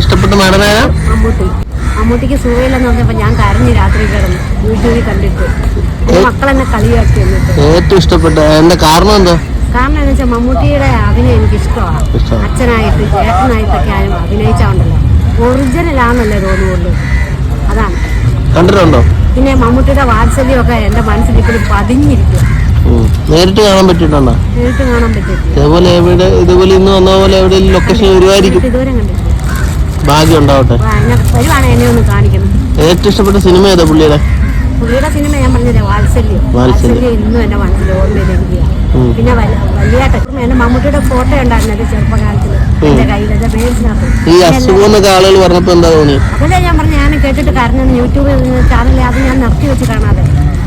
ഇഷ്ടപ്പെട്ട നടനാരാ മമ്മൂട്ടി. മമ്മൂട്ടിക്ക് സുഖമില്ലെന്ന് പറഞ്ഞപ്പോ ഞാൻ കരഞ്ഞു രാത്രി കിടന്നു. യൂട്യൂബിൽ കണ്ടിട്ട്. മക്കളെന്നെ കളിയാക്കി എന്നിട്ട്. ഏറ്റവും ഇഷ്ടപ്പെട്ട എന്താ കാരണം എന്താ? കാരണം എന്ന് വെച്ചാൽ മമ്മൂട്ടിയുടെ അഭിനയം എനിക്ക് ഇഷ്ടമാണ്. അച്ഛനായിട്ട് ചേട്ടനായിട്ടൊക്കെ ആരും അഭിനയിച്ചാണ്ടല്ലോ. ഒറിജിനൽ ആണെന്നല്ലേ തോന്നുള്ളൂ അതാണ്. കണ്ടിട്ടുണ്ടോ? പിന്നെ മമ്മൂട്ടിയുടെ വാത്സല്യമൊക്കെ എന്റെ മനസ്സിൽ ഇപ്പോഴും പതിഞ്ഞിരിക്കും. നേരിട്ട് കാണാൻ പറ്റിയിട്ടുണ്ടോ? നേരിട്ട് കാണാൻ പറ്റിയിട്ടില്ല. ഇതേപോലെ എവിടെ ഇതുപോലെ ഇന്ന് വന്ന പോലെ എവിടെയെങ്കിലും ലൊക്കേഷൻ വരുമായിരിക്കും ഇതുവരെ കണ്ടിട്ടില്ല. ഭാഗ്യം ഉണ്ടാവട്ടെ. ഏറ്റവും ഇഷ്ടപ്പെട്ട സിനിമ ഏതാ പുള്ളിയുടെ? പുള്ളിയുടെ സിനിമ ഞാൻ പറഞ്ഞില്ലേ വാത്സല്യം. വാത്സല്യം. വാത്സല്യം ഇന്നും മനസ്സിൽ. പിന്നെ വലിയ വലിയാട്ടം മമ്മൂട്ടിയുടെ ഫോട്ടോ ചെറുപ്പകാലത്തിൽ എന്റെ കയ്യിൽ എന്റെ പേഴ്സിനകത്ത് ഈ അസുഖം എന്നൊക്കെ ആളുകൾ പറഞ്ഞപ്പോ എന്താ തോന്നി അതല്ലേ ഞാൻ പറഞ്ഞു ഞാൻ കേട്ടിട്ട് കാരണം യൂട്യൂബിൽ ചാനലിൽ അത് ഞാൻ നിർത്തി വെച്ച് കാണാതെ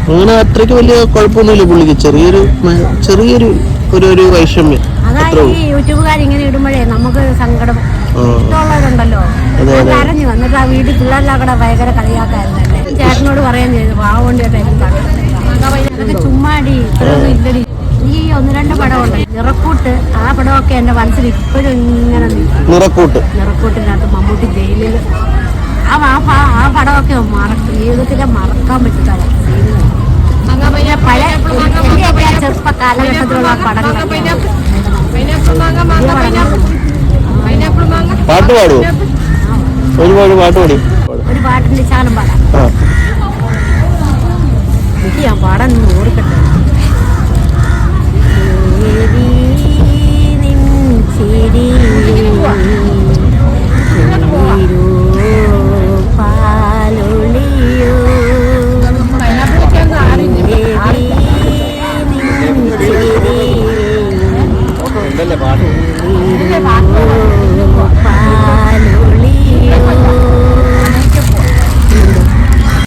അങ്ങനെ അത്രയ്ക്ക് വലിയ കുഴപ്പമൊന്നുമില്ല പുള്ളിക്ക്. ചെറിയൊരു ചെറിയൊരു ഒരു ഒരു വൈഷമ്യം. ഈ യൂട്യൂബുകാർ ഇങ്ങനെ ഇടുമ്പോഴേ നമുക്ക് സങ്കടം ആ. ഇഷ്ടമുള്ളവരുണ്ടല്ലോ. അതെ, ഞാൻ അതെ. കരഞ്ഞു. എന്നിട്ട് ആ വീട്ടിൽ പിള്ളേരെല്ലാം കൂടെ ഭയങ്കര കളിയാക്കായിരുന്നു ചേട്ടനോട് പറയാൻ ചെയ്തു. പാവണ്ട് ചേട്ടാ അതൊക്കെ ചുമ്മാടി ഇത്രയൊന്നും ഇല്ലടി. ഈ ഒന്ന് രണ്ട് പടമുണ്ട്. നിറക്കൂട്ട്. ആ പടമൊക്കെ എന്റെ മനസ്സിൽ ഇപ്പോഴും ഇങ്ങനെ നിറക്കൂട്ട്. നിറക്കൂട്ടിനകത്ത് മമ്മൂട്ടി ജയിലിൽ ആ ആ പടമൊക്കെ മറക്കും ജീവിതത്തിലെ മറക്കാൻ പറ്റുന്ന പിന്നെ പല ചെറുപ്പ പടങ്ങളൊക്കെ പാട്ട് പാടുവോ? ഒരുപാട് പാട്ട് പാടി. ഒരു പാട്ടിന്റെ ശാലം പാടാം എനിക്ക് ഞാൻ പാടാൻ ഓർക്കട്ടെ. เลยบอส นี่เลยบาสเลย